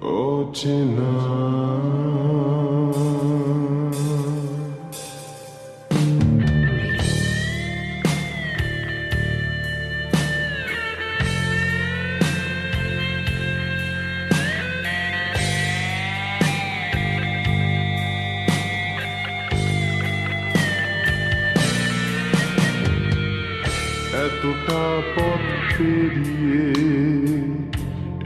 অচেনা এতটা পথ পেরিয়ে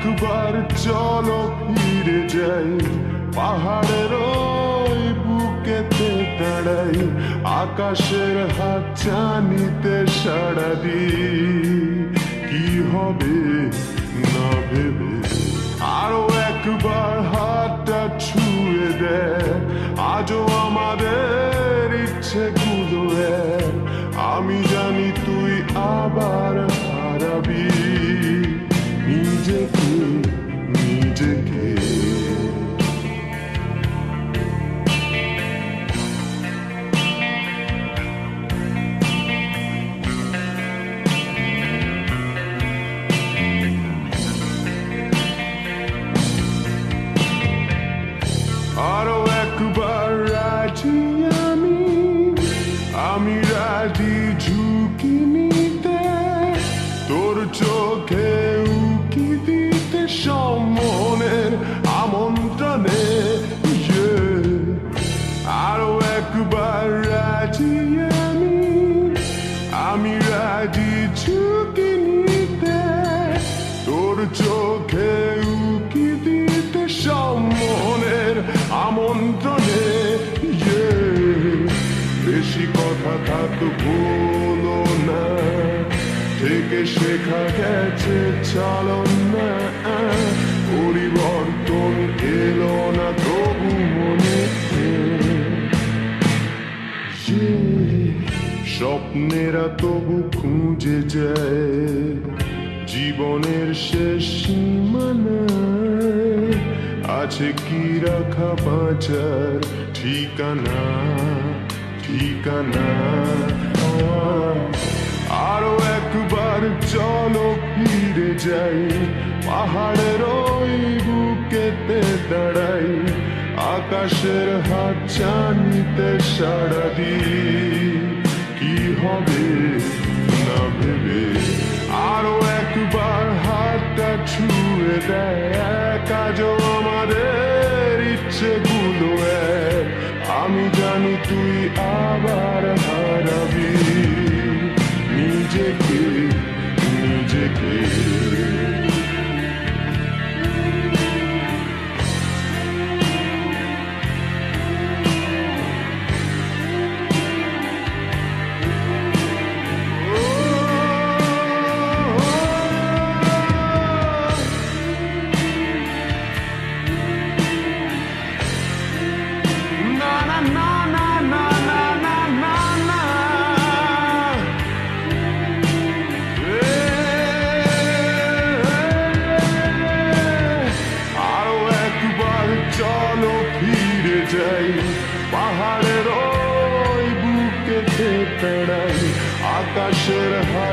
একবার চলো ফিরে যাই। পাহাড়ের ওই বুকেতে দাঁড়াই। আকাশের হাত চানিতে সাড়া দি কি হবে না ভেবে? আরও একবার হাতটা ছুঁয়ে দেয় আজও আমাদের ইচ্ছে গুলো আমি জানি তুই আবার আমি রাজি ঝুঁকি নিতে তোর চোখে উকি দিতে সম্মনের আমন্ত্রণে Yeah. আরও একবার রাজি থাক ভুলো না। থেকে শেখা গেছে চালন না। পরিবর্তন এলো না তবু মনে স্বপ্নেরা তবু খুঁজে যায়। জীবনের শেষ সীমানায় আছে কি রাখা বাঁচার ঠিকানা? ঠিকানা? আরও একবার চলো ফিরে যাই। পাহাড়ের ওই বুকেতে দাঁড়াই। আকাশের হাত চানিতে দি কি হবে না ভেবে? একবার হাতটা ছুঁয়ে দেয়। জানি তুই আবার হারাবি। নিজেকে নিজেকে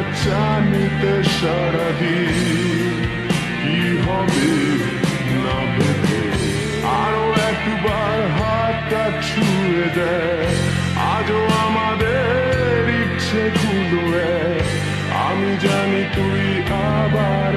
হাত চানিতে কি হবে না ভেবে আরও একবার হাতটা ছুঁয়ে দেয় আজও আমাদের ইচ্ছে গুলো। আমি জানি তুই আবার